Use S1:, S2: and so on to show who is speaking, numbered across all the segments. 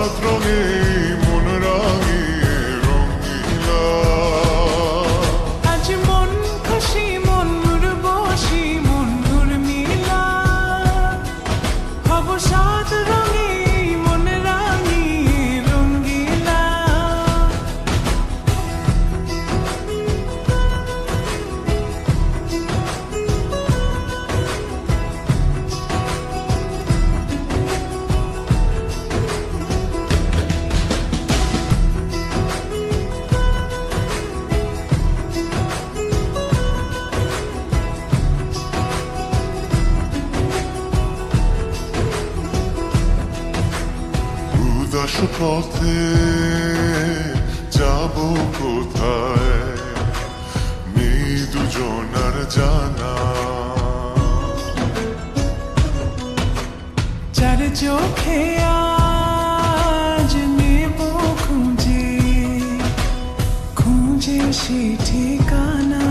S1: patrone
S2: উদাস পথে যাব কোথায়? নেই দুজনার জানা।
S1: যার চোখে আজ নেব খুঁজে খুঁজে সে ঠিকানা।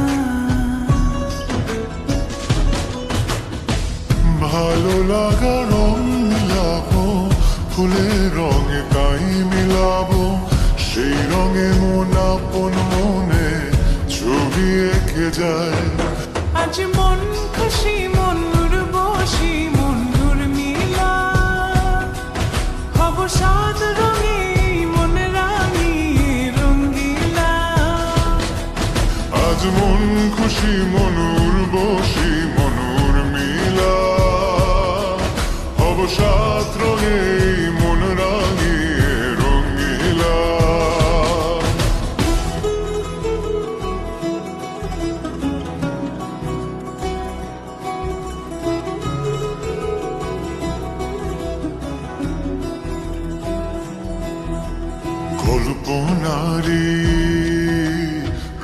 S2: ভালো লাগা রং মিলাবো ফুলের রঙে তাই মিলাবো সেই রঙে মন আপন মনে ছবি এঁকে যায়।
S1: আজ মন খুশি মনুর বসি মনুর মিলা। হব সাত রঙে মন রাঙিয়ে রঙ্গিলা
S2: আজ মন খুশি মনুর কল্পনারি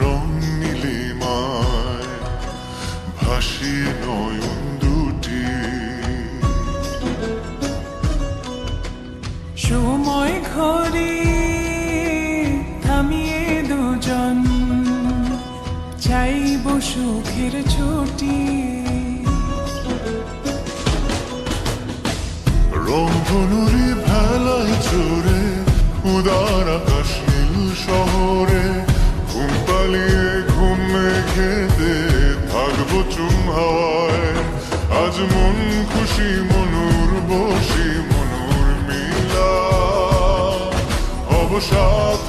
S2: রং নীলিমায় ভাসি নয়ন দুটি।
S1: সময় ঘরে থামিয়ে দুজন চাইব সুখের ছুটি।
S2: রংধনুরি ভেলায় চড়ে উদার পোশাক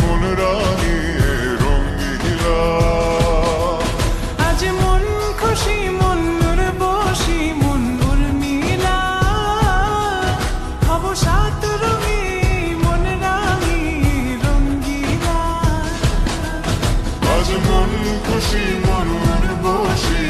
S2: মন রানী রঙ্গিলা আজ মন খুশি মন নুর বসি মন নুর মিলা হব সাত রঙে মন রানী রঙ্গিলা আজ মন খুশি মন নুর বসি